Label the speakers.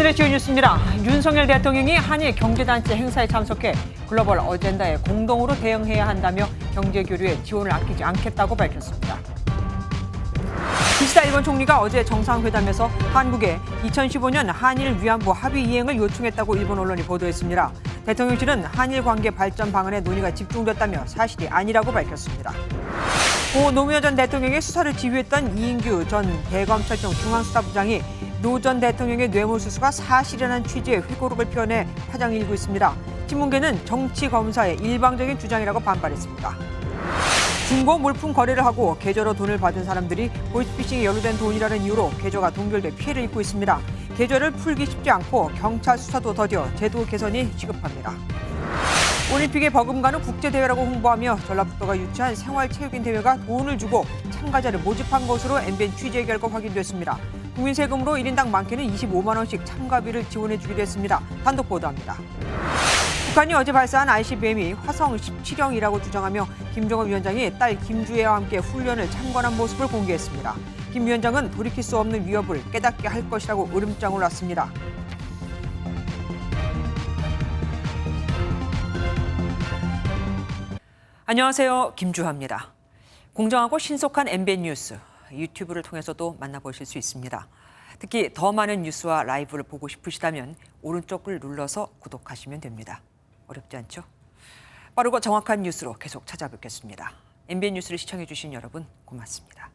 Speaker 1: 오늘의 주요 뉴스입니다. 윤석열 대통령이 한일 경제단체 행사에 참석해 글로벌 어젠다에 공동으로 대응해야 한다며 경제 교류에 지원을 아끼지 않겠다고 밝혔습니다. 기시다 일본 총리가 어제 정상회담에서 한국에 2015년 한일 위안부 합의 이행을 요청했다고 일본 언론이 보도했습니다. 대통령실은 한일 관계 발전 방안에 논의가 집중됐다며 사실이 아니라고 밝혔습니다. 고 노무현 전 대통령의 수사를 지휘했던 이인규 전 대검찰청 중앙수사부장이 노 전 대통령의 뇌물수수가 사실이라는 취지의 회고록을 표현해 파장이 일고 있습니다. 신문계는 정치 검사의 일방적인 주장이라고 반발했습니다. 중고 물품 거래를 하고 계좌로 돈을 받은 사람들이 보이스피싱에 연루된 돈이라는 이유로 계좌가 동결돼 피해를 입고 있습니다. 계좌를 풀기 쉽지 않고 경찰 수사도 더뎌 제도 개선이 시급합니다. 올림픽에 버금가는 국제대회라고 홍보하며 전라북도가 유치한 생활체육인 대회가 돈을 주고 참가자를 모집한 것으로 MBN 취재 결과 확인됐습니다. 국민 세금으로 1인당 많게는 25만 원씩 참가비를 지원해 주기로 했습니다. 단독 보도합니다. 북한이 어제 발사한 ICBM이 화성 17형이라고 주장하며 김정은 위원장이 딸 김주애와 함께 훈련을 참관한 모습을 공개했습니다. 김 위원장은 돌이킬 수 없는 위협을 깨닫게 할 것이라고 으름장을 놨습니다. 안녕하세요. 김주하입니다. 공정하고 신속한 MBN 뉴스 유튜브를 통해서도 만나보실 수 있습니다. 특히 더 많은 뉴스와 라이브를 보고 싶으시다면 오른쪽을 눌러서 구독하시면 됩니다. 어렵지 않죠? 빠르고 정확한 뉴스로 계속 찾아뵙겠습니다. MBN 뉴스를 시청해 주신 여러분 고맙습니다.